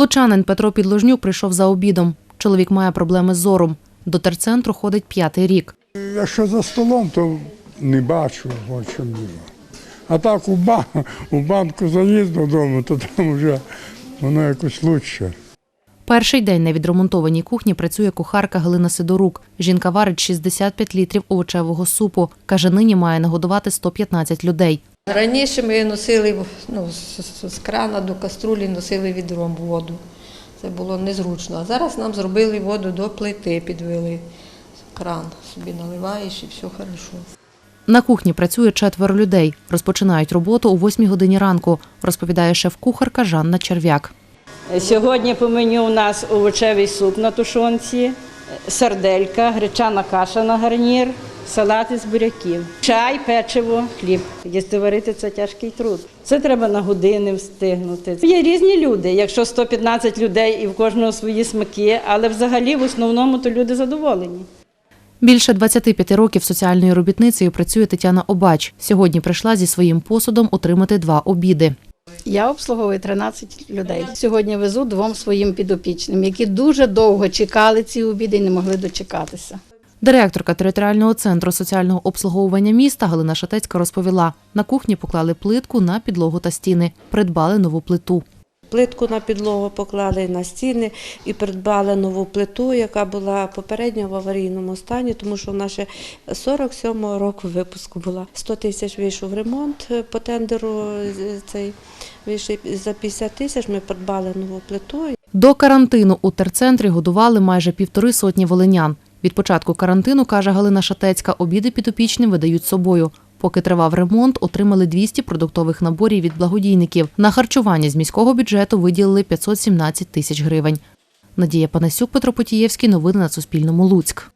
Лучанин Петро Підложнюк прийшов за обідом. Чоловік має проблеми з зором. До терцентру ходить п'ятий рік. Якщо за столом, то не бачу, о чому. А так у, банку, у банку заїзд додому, то там вже воно якось лучше. Перший день на відремонтованій кухні працює кухарка Галина Сидорук. Жінка варить 65 літрів овочевого супу. Каже, нині має нагодувати 115 людей. Раніше ми носили ну, з, крана до каструлі носили відром воду. Це було незручно. А зараз нам зробили воду до плити, підвели. Кран собі наливаєш і все хорошо. На кухні працює четверо людей. Розпочинають роботу о 8 годині ранку, розповідає шеф-кухарка Жанна Черв'як. Сьогодні по меню у нас овочевий суп на тушонці, сарделька, гречана каша на гарнір, салат із буряків, чай, печиво, хліб. Їсти варити це тяжкий труд. Це треба на години встигнути. Є різні люди. Якщо 115 людей і в кожного свої смаки, але взагалі в основному то люди задоволені. Більше 25 років соціальною робітницею працює Тетяна Обач. Сьогодні прийшла зі своїм посудом отримати два обіди. Я обслуговую 13 людей. Сьогодні везу двом своїм підопічним, які дуже довго чекали ці обіди і не могли дочекатися. Директорка територіального центру соціального обслуговування міста Галина Шатецька розповіла, на кухні поклали плитку на підлогу та стіни, придбали нову плиту. Плитку на підлогу поклали на стіни і придбали нову плиту, яка була попередньо в аварійному стані, тому що вона ще 47-го року випуску була. 100 тисяч вийшов ремонт е, по тендеру. е, Цей вийшов за 50 тисяч. Ми придбали нову плиту. До карантину у терцентрі годували майже півтори сотні волинян. Від початку карантину, каже Галина Шатецька, обіди підопічним видають собою. Поки тривав ремонт, отримали 200 продуктових наборів від благодійників. На харчування з міського бюджету виділили 517 тисяч гривень. Надія Панасюк, Петро Потієвський. Новини на Суспільному. Луцьк.